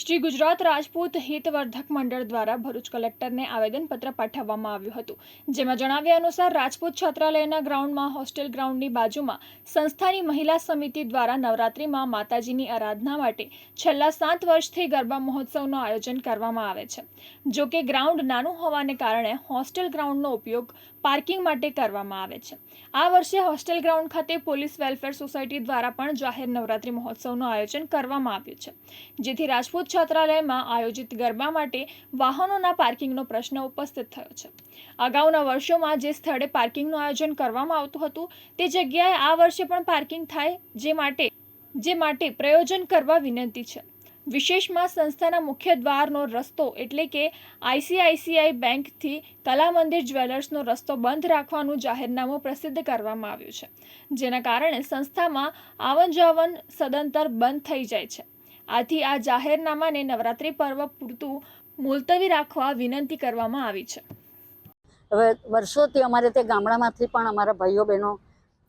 શ્રી ગુજરાત રાજપૂત હિતવર્ધક મંડળ દ્વારા ભરૂચ કલેક્ટરને આવેદનપત્ર પાઠવવામાં આવ્યું હતું. જેમાં જણાવ્યા અનુસાર રાજપૂત છાત્રાલયના ગ્રાઉન્ડમાં, હોસ્ટેલ ગ્રાઉન્ડની બાજુમાં, સંસ્થાની મહિલા સમિતિ દ્વારા નવરાત્રિમાં માતાજીની આરાધના માટે છેલ્લા સાત વર્ષથી ગરબા મહોત્સવનું આયોજન કરવામાં આવે છે. જો કે ગ્રાઉન્ડ નાનું હોવાને કારણે હોસ્ટેલ ગ્રાઉન્ડનો ઉપયોગ પાર્કિંગ માટે કરવામાં આવે છે. આ વર્ષે હોસ્ટેલ ગ્રાઉન્ડ ખાતે પોલીસ વેલફેર સોસાયટી દ્વારા પણ જાહેર નવરાત્રિ મહોત્સવનું આયોજન કરવામાં આવ્યું છે. જેથી રાજપૂત છાત્રાલયમાં આયોજિત ગરબા માટે વાહનોના પાર્કિંગનો પ્રશ્ન ઉપસ્થિત થયો છે. અગાઉના વર્ષોમાં જે સ્થળે પાર્કિંગનું આયોજન કરવામાં આવતું હતું, તે જગ્યાએ આ વર્ષે પણ પાર્કિંગ થાય, જે માટે જે માટે પ્રયોજન કરવા વિનંતી છે. વિશેષમાં સંસ્થાના મુખ્ય દ્વારનો રસ્તો એટલે કે આઈસીઆઈસીઆઈ બેંકથી કલા મંદિર જ્વેલર્સનો રસ્તો બંધ રાખવાનું જાહેરનામું પ્રસિદ્ધ કરવામાં આવ્યું છે, જેના કારણે સંસ્થામાં આવન જાવન સદંતર બંધ થઈ જાય છે. આથી આ જાહેરનામાને નવરાત્રિ પર્વ પૂરતું મુલતવી રાખવા વિનંતી કરવામાં આવી છે. હવે વર્ષોથી અમારે તે ગામડામાંથી પણ અમારા ભાઈઓ બહેનો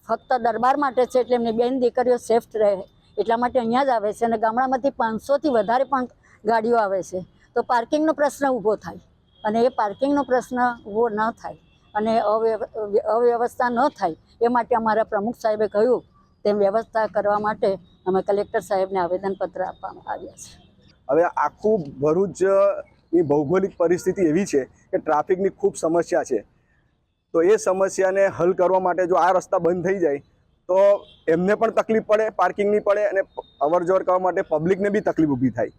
ફક્ત દરબાર માટે છે એટલે એમની બેન દીકરીઓ સેફ રહે, એટલા માટે અહીંયા જ આવે છે અને ગામડામાંથી પાંચસોથી વધારે પણ ગાડીઓ આવે છે. તો પાર્કિંગનો પ્રશ્ન ઊભો થાય અને એ પાર્કિંગનો પ્રશ્ન ઊભો ન થાય અને અવ્યવસ્થા ન થાય એ માટે અમારા પ્રમુખ સાહેબે કહ્યું, તેમ વ્યવસ્થા કરવા માટે અમે કલેક્ટર સાહેબને આવેદનપત્ર આપવામાં આવ્યા છે. હવે આખું ભરૂચની ભૌગોલિક પરિસ્થિતિ એવી છે કે ટ્રાફિકની ખૂબ સમસ્યા છે. તો એ સમસ્યાને હલ કરવા માટે જો આ રસ્તા બંધ થઈ જાય, તો એમને પણ તકલીફ પડે, પાર્કિંગની પડે અને અવર જવર કરવા માટે પબ્લિકને બી તકલીફ ઊભી થાય.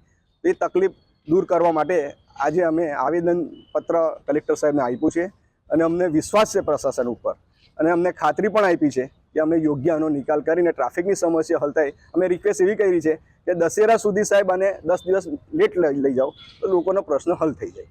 એ તકલીફ દૂર કરવા માટે આજે અમે આવેદનપત્ર કલેક્ટર સાહેબને આપ્યું છે અને અમને વિશ્વાસ છે પ્રશાસન ઉપર. અને અમને ખાતરી પણ આપી છે કે અમે યોગ્ય આનો નિકાલ કરીને ટ્રાફિકની સમસ્યા હલ થાય. અમે રિક્વેસ્ટ એવી કરી છે કે દશેરા સુધી સાહેબ આને દસ દિવસ લેટ લઈ જાઓ તો લોકોનો પ્રશ્ન હલ થઈ જાય.